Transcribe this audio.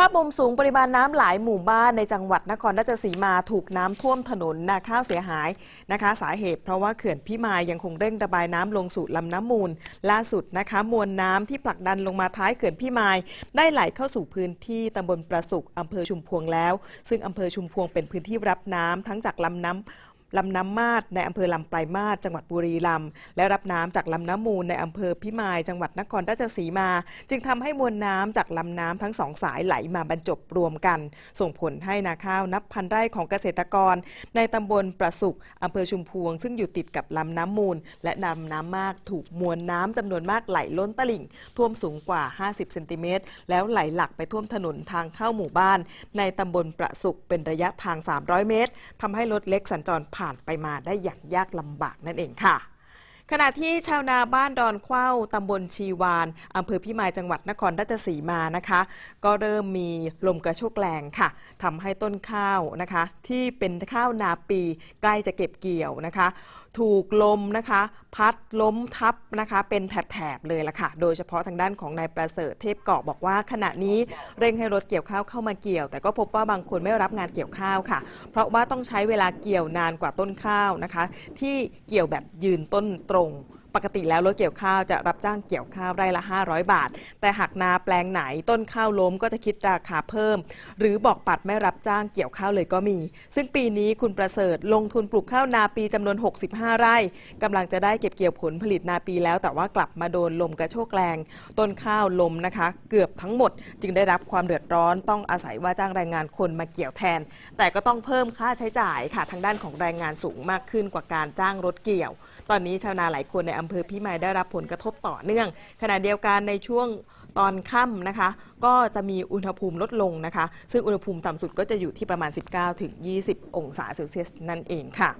ภาพมุมสูงปริมาณน้ำหลายหมู่บ้านในจังหวัดนครราชสีมาถูกน้ำท่วมถนนนาข้าวเสียหายนะคะ สาเหตุเพราะว่าเขื่อนพิมายยังคงเร่งระบายน้ำลงสู่ลำน้ำมูล ล่าสุดนะคะมวลน้ำที่ผลักดันลงมาท้ายเขื่อนพิมาย ได้ไหลเข้าสู่พื้นที่ตำบลประสุกอำเภอชุมพวงแล้ว ซึ่งอำเภอชุมพวงเป็นพื้นที่รับน้ำทั้งจากลำน้ำ ลำน้ำมาดในอำเภอลำปลายมาศจังหวัดบุรีรัมย์และรับน้ำจากลำน้ำมูลในอำเภอพิมาย จังหวัดนครราชสีมา จึงทำให้มวลน้ำจากลำน้ำทั้งสองสายไหลมาบรรจบรวมกัน ส่งผลให้นาข้าวนับพันไร่ของเกษตรกร ในตำบลประสุกอำเภอชุมพวง ซึ่งอยู่ติดกับลำน้ำมูล และลำน้ำมากถูกมวลน้ำจำนวนมากไหลล้นตลิ่ง ท่วมสูงกว่า 50 เซนติเมตร แล้วไหลหลักไปท่วมถนนทางเข้าหมู่บ้าน ในตำบลประสุกเป็นระยะทาง 300 เมตรทำให้รถเล็กสัญจรผ่านไปมาได้อย่างยากลำบากนั่นเองค่ะ ขณะที่ชาวนาบ้านดอนเข้าตำบลชีวานอำเภอพิมายจังหวัดนครราชสีมานะคะ ก็เริ่มมีลมกระโชกแรงค่ะทำให้ต้นข้าวนะคะ ที่เป็นข้าวนาปีใกล้จะเก็บเกี่ยวนะคะ ถูกลมนะคะ พัดล้มทับนะคะ เป็นแถบๆเลยล่ะค่ะ โดยเฉพาะทางด้านของนายประเสริฐเทพเกาะบอกว่า ขณะนี้เร่งให้รถเกี่ยวข้าวเข้ามาเกี่ยว แต่ก็พบว่าบางคนไม่รับงานเกี่ยวข้าวค่ะ เพราะว่าต้องใช้เวลาเกี่ยวนานกว่าต้นข้าวนะคะ ที่เกี่ยวแบบยืนต้นตรง Tron. ปกติแล้วรถเกี่ยวข้าวจะรับจ้างเกี่ยวข้าวไร่ละ 500 บาท แต่หากนาแปลงไหนต้นข้าวล้มก็จะคิดราคาเพิ่ม หรือบอกปัดไม่รับจ้างเกี่ยวข้าวเลยก็มี ซึ่งปีนี้คุณประเสริฐลงทุนปลูกข้าวนาปีจำนวน 65 ไร่กำลังจะได้เก็บเกี่ยวผลผลิตนาปีแล้ว แต่ว่ากลับมาโดนลมกระโชกแรง ต้นข้าวลมนะคะ เกือบทั้งหมด จึงได้รับความเดือดร้อนต้องอาศัยว่าจ้างแรงงานคนมาเกี่ยวแทน แต่ก็ต้องเพิ่มค่าใช้จ่ายค่ะทางด้านของแรงงานสูงมากขึ้นกว่าการจ้างรถเกี่ยว ตอนนี้ชาวนาหลายคนในอำเภอพิมายได้รับผลกระทบต่อเนื่อง ขณะเดียวกันในช่วงตอนค่ำนะคะ ก็จะมีอุณหภูมิลดลงนะคะ ซึ่งอุณหภูมิต่ำสุดก็จะอยู่ที่ประมาณ 19-20 องศาเซลเซียสนั่นเองค่ะ